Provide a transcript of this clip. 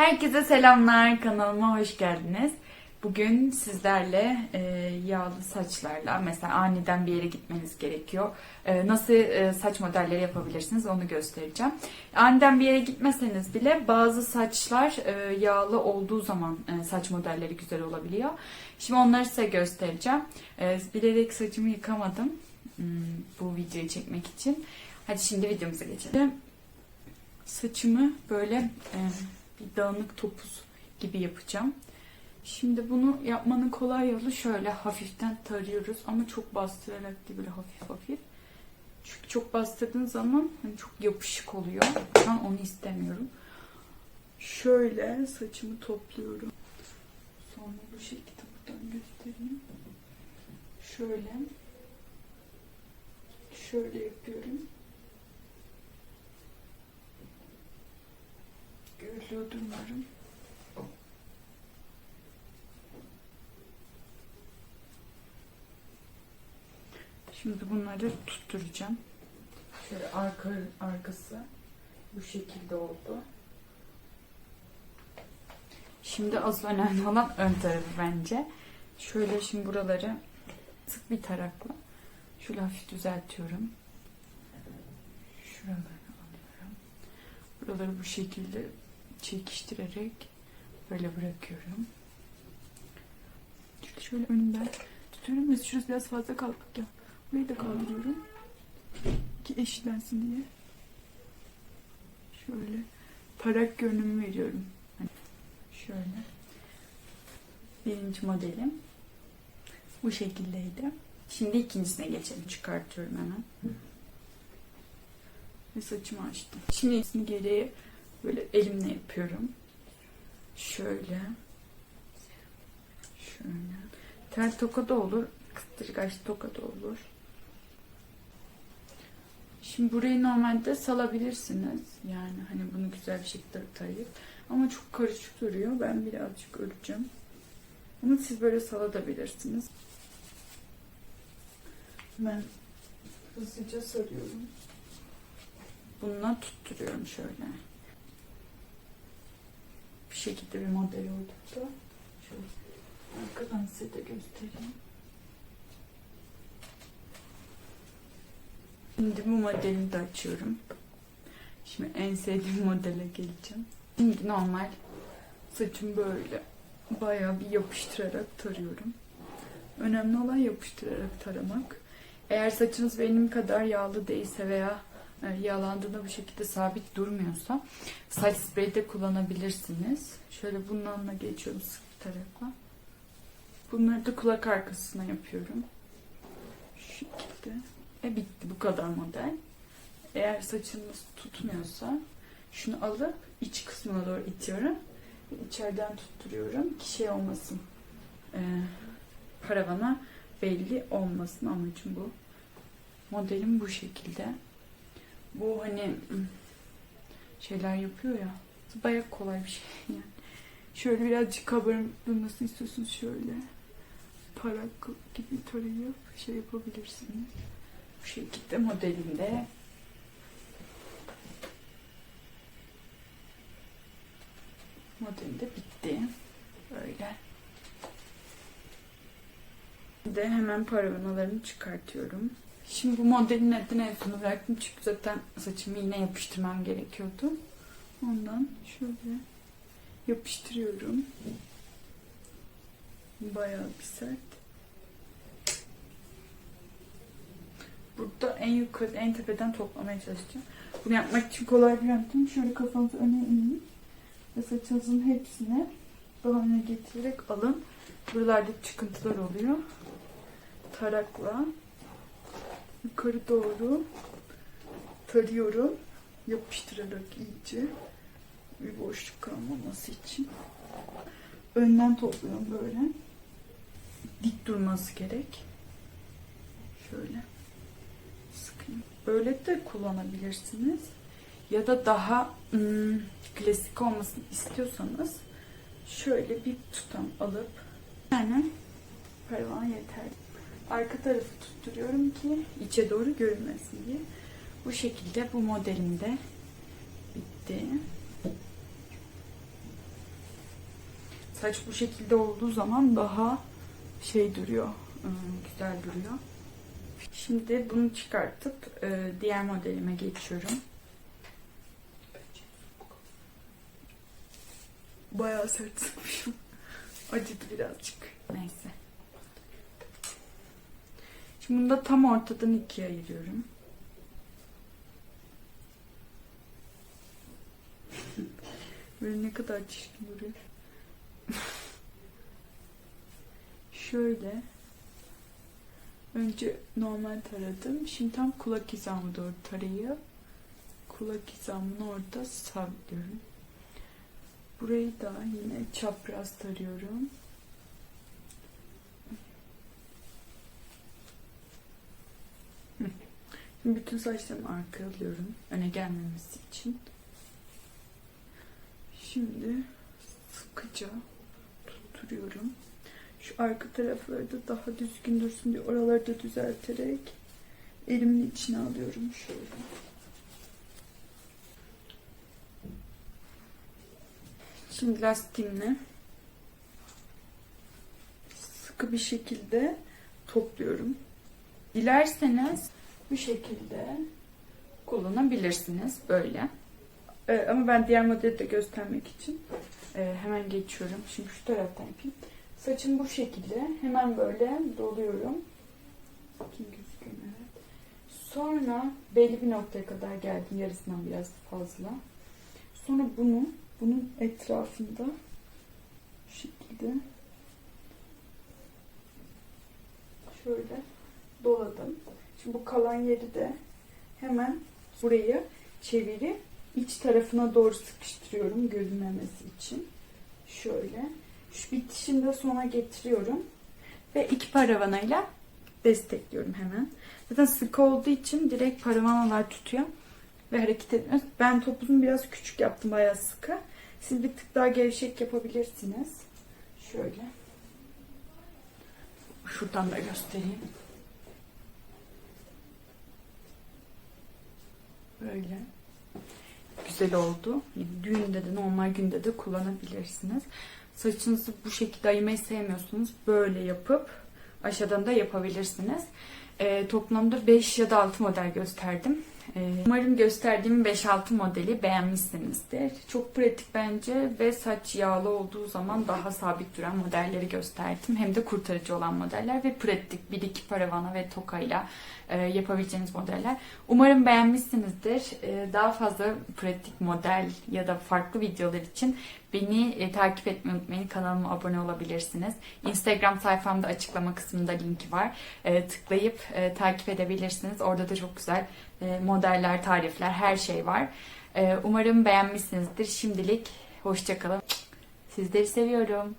Herkese selamlar, kanalıma hoş geldiniz. Bugün sizlerle e, yağlı saçlarla, mesela aniden bir yere gitmeniz gerekiyor. E, nasıl e, saç modelleri yapabilirsiniz onu göstereceğim. Aniden bir yere gitmeseniz bile bazı saçlar e, yağlı olduğu zaman e, saç modelleri güzel olabiliyor. Şimdi onları size göstereceğim. E, bilerek saçımı yıkamadım hmm, bu videoyu çekmek için. Hadi şimdi videomuza geçelim. Saçımı böyle e, bir dağınık topuz gibi yapacağım. Şimdi bunu yapmanın kolay yolu şöyle hafiften tarıyoruz ama çok bastırarak değil böyle hafif hafif. Çünkü çok bastırdığın zaman hani çok yapışık oluyor. Ben onu istemiyorum. Şöyle saçımı topluyorum. Sonra bu şekilde buradan göstereyim. Şöyle. Şöyle yapıyorum. Görülüyordur umarım. Şimdi bunları tutturacağım. Şöyle arka arkası bu şekilde oldu. Şimdi asıl önemli olan ön tarafı bence. Şöyle şimdi buraları sık bir tarakla şöyle hafif düzeltiyorum. Şuraları alıyorum. Buraları bu şekilde çekiştirerek böyle bırakıyorum. Şöyle, şöyle önümden tutuyorum ve şurası biraz fazla kalkık ya. Burayı da kaldırıyorum. Ki eşitlensin diye. Şöyle tarak görünümü veriyorum. Hani şöyle. Birinci modelim bu şekildeydi. Şimdi ikincisine geçelim. Çıkartıyorum hemen. Ve saçımı açtım. Şimdi geriye böyle elimle yapıyorum. Şöyle. Şöyle. Tel toka da olur. Kıstırgaç toka da olur. Şimdi burayı normalde salabilirsiniz. Yani hani bunu güzel bir şekilde tarayıp. Ama çok karışık duruyor. Ben birazcık öreceğim. Ama siz böyle saladabilirsiniz. Ben hızlıca sarıyorum. Bununla tutturuyorum şöyle. Şekilde bir model oldu da. Şöyle arkadan size de göstereyim. Şimdi bu modelini de açıyorum. Şimdi en sevdiğim modele geleceğim. Şimdi normal saçım böyle bayağı bir yapıştırarak tarıyorum. Önemli olan yapıştırarak taramak. Eğer saçınız benim kadar yağlı değilse veya yağlandığında bu şekilde sabit durmuyorsa saç spreyi de kullanabilirsiniz. Şöyle bununla geçiyorum sık bir tarakla. Bunları da kulak arkasına yapıyorum. Şu şekilde. E bitti bu kadar model. Eğer saçınız tutmuyorsa şunu alıp iç kısmına doğru itiyorum. İçeriden tutturuyorum ki şey olmasın. E, paravana belli olmasın amacım bu. Modelim bu şekilde. Bu hani şeyler yapıyor ya. Bayağı kolay bir şey yani. Şöyle birazcık kabarık durmasını istiyorsunuz şöyle. Parak gibi tarayıp şey yapabilirsiniz. Bu şekilde modelinde. Modelinde bitti. Böyle. De hemen paravanalarını çıkartıyorum. Şimdi bu modelin adını en sona bıraktım çünkü zaten saçımı yine yapıştırmam gerekiyordu. Ondan şöyle yapıştırıyorum. Bayağı bir sert. Burada en yukarı, en tepeden toplamaya çalışacağım. Bunu yapmak için kolay bir yöntem. Şöyle kafanızı öne eğin ve saçınızın hepsini daha öne getirerek alın. Buralarda çıkıntılar oluyor. Tarakla yukarı doğru tarıyorum. Yapıştırarak iyice bir boşluk kalmaması için. Önden topluyorum böyle. Dik durması gerek. Şöyle sıkayım. Böyle de kullanabilirsiniz. Ya da daha ım, klasik olmasını istiyorsanız şöyle bir tutam alıp yani paravan yeter. Arka tarafı tutturuyorum ki içe doğru görünmesin diye. Bu şekilde bu modelimde bitti. Saç bu şekilde olduğu zaman daha şey duruyor. ıı, Güzel duruyor. Şimdi bunu çıkartıp e, diğer modelime geçiyorum. Bayağı sert sıkmışım. Acıdı birazcık. Neyse. Şimdi bunu da tam ortadan ikiye ayırıyorum. Böyle ne kadar çirkin duruyor. Şöyle. Önce normal taradım. Şimdi tam kulak hizamı doğru tarayıp kulak hizamını orada sabitliyorum. Burayı da yine çapraz tarıyorum. Şimdi bütün saçlarımı arkaya alıyorum. Öne gelmemesi için. Şimdi sıkıca tutturuyorum. Şu arka tarafları da daha düzgün dursun diye oraları da düzelterek elimin içine alıyorum şöyle. Şimdi lastiğimle sıkı bir şekilde topluyorum. Dilerseniz bu şekilde kullanabilirsiniz böyle. Ee, ama ben diğer modeli de göstermek için e, hemen geçiyorum. Şimdi şu taraftan yapayım. Saçım bu şekilde. Hemen böyle doluyorum. Bakayım gözüküyor evet. Sonra belli bir noktaya kadar geldim. Yarısından biraz fazla. Sonra bunu bunun etrafında şu şekilde şöyle doladım. Şimdi bu kalan yeri de hemen burayı çevirip iç tarafına doğru sıkıştırıyorum görünmemesi için. Şöyle. Şu bitişini de sona getiriyorum. Ve iki paravanayla destekliyorum hemen. Zaten sıkı olduğu için direkt paravanalar tutuyor. Ve hareket etmiyor. Ben topuzumu biraz küçük yaptım. Bayağı sıkı. Siz bir tık daha gevşek yapabilirsiniz. Şöyle. Şuradan da göstereyim. Böyle. Güzel oldu. Düğünde de normal günde de kullanabilirsiniz. Saçınızı bu şekilde ayırmayı sevmiyorsunuz. Böyle yapıp aşağıdan da yapabilirsiniz. Ee, toplamda 5 ya da 6 model gösterdim. Ee, umarım gösterdiğim 5-6 modeli beğenmişsinizdir. Çok pratik bence ve saç yağlı olduğu zaman daha sabit duran modelleri gösterdim. Hem de kurtarıcı olan modeller ve pratik 1-2 paravana ve tokayla e, yapabileceğiniz modeller. Umarım beğenmişsinizdir. E, daha fazla pratik model ya da farklı videolar için beni e, takip etmeyi unutmayın. Kanalıma abone olabilirsiniz. Instagram sayfamda açıklama kısmında linki var. E, tıklayıp e, takip edebilirsiniz. Orada da çok güzel e, modeller, tarifler, her şey var. E, umarım beğenmişsinizdir. Şimdilik hoşçakalın. Sizleri seviyorum.